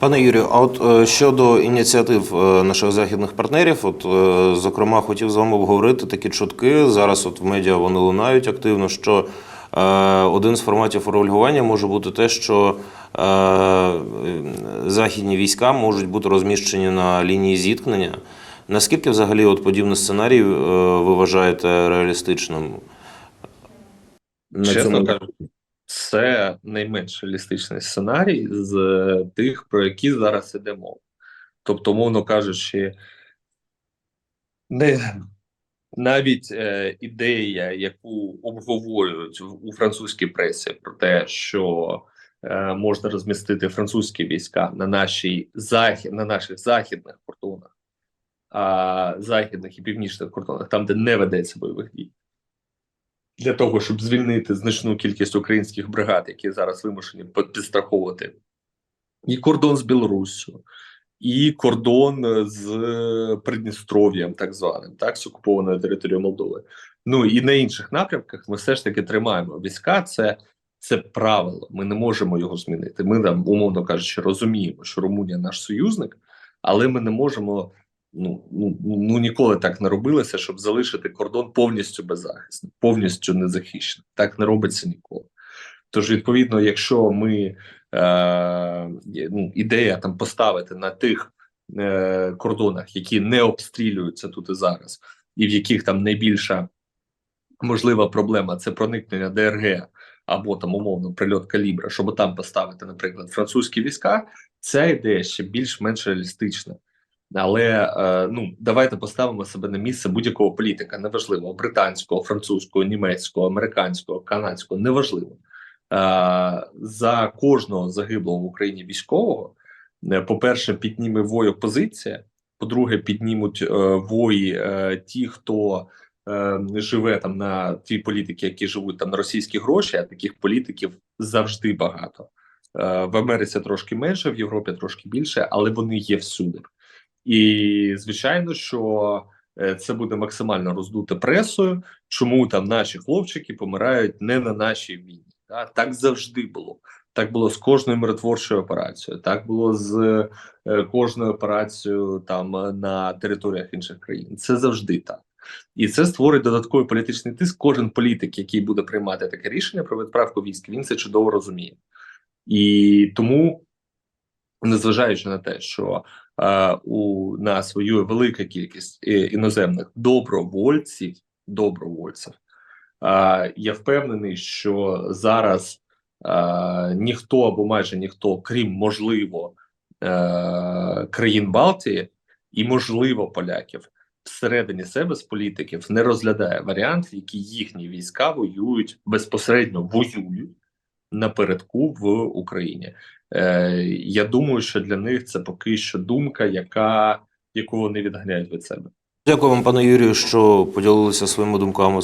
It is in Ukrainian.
Пане Юрію, а от е, щодо ініціатив е, наших західних партнерів, от е, зокрема, хотів з вами обговорити такі чутки. Зараз от в медіа вони лунають активно, що один з форматів регулювання може бути те, що західні війська можуть бути розміщені на лінії зіткнення. Наскільки взагалі от подібний сценарій ви вважаєте реалістичним? На Чесно цьому кажучи, це найменш реалістичний сценарій з тих, про які зараз іде мова. Тобто, мовно кажучи, не, навіть е, ідея, яку обговорюють в- у французькій пресі, про те, що е, можна розмістити французькі війська на нашій захід, на наших західних кордонах, а західних і північних кордонах, там, де не ведеться бойових дій для того, щоб звільнити значну кількість українських бригад, які зараз вимушені підстраховувати і кордон з Білоруссю, і кордон е, з Придністров'ям, так званим, так, з окупованою територією Молдови. Ну і на інших напрямках ми все ж таки тримаємо війська. Це, це правило. Ми не можемо його змінити. Ми там, умовно кажучи, розуміємо, що Румунія наш союзник, але ми не можемо. Ну, ну, ну ніколи так не робилося, щоб залишити кордон повністю беззахисним, повністю незахищеним. Так не робиться ніколи. Тож, відповідно, якщо ми е, ну, ідея там поставити на тих е, кордонах, які не обстрілюються тут і зараз, і в яких там найбільша можлива проблема це проникнення ДРГ або там умовно прильот калібра, щоб там поставити, наприклад, французькі війська, ця ідея ще більш-менш реалістична. Але е, ну давайте поставимо себе на місце будь-якого політика, неважливо британського, французького, німецького, американського, канадського, неважливо. Е, за кожного загиблого в Україні військового, е, по-перше, підніме вой опозиція. По-друге, піднімуть вої ті, хто живе там на ті політики, які живуть там на російські гроші, а таких політиків завжди багато. В Америці трошки менше, в Європі трошки більше, але вони є всюди. І звичайно, що е, це буде максимально роздуто пресою, чому там наші хлопчики помирають не на нашій війні. Да? Так завжди було. Так було з кожною миротворчою операцією, так було з е, кожною операцією там е, на територіях інших країн. Це завжди так. І це створить додатковий політичний тиск. Кожен політик, який буде приймати таке рішення про відправку військ, він це чудово розуміє. І тому, незважаючи на те, що у нас воює велика кількість е, іноземних добровольців, добровольців, я впевнений, що зараз ніхто або майже ніхто, крім можливо е, країн Балтії і можливо поляків, всередині себе з політиків не розглядає варіант, який їхні війська воюють безпосередньо воюють напередку в Україні. Е, я думаю, що для них це поки що думка, яка яку вони відганяють від себе. Дякую вам, пане Юрію, що поділилися своїми думками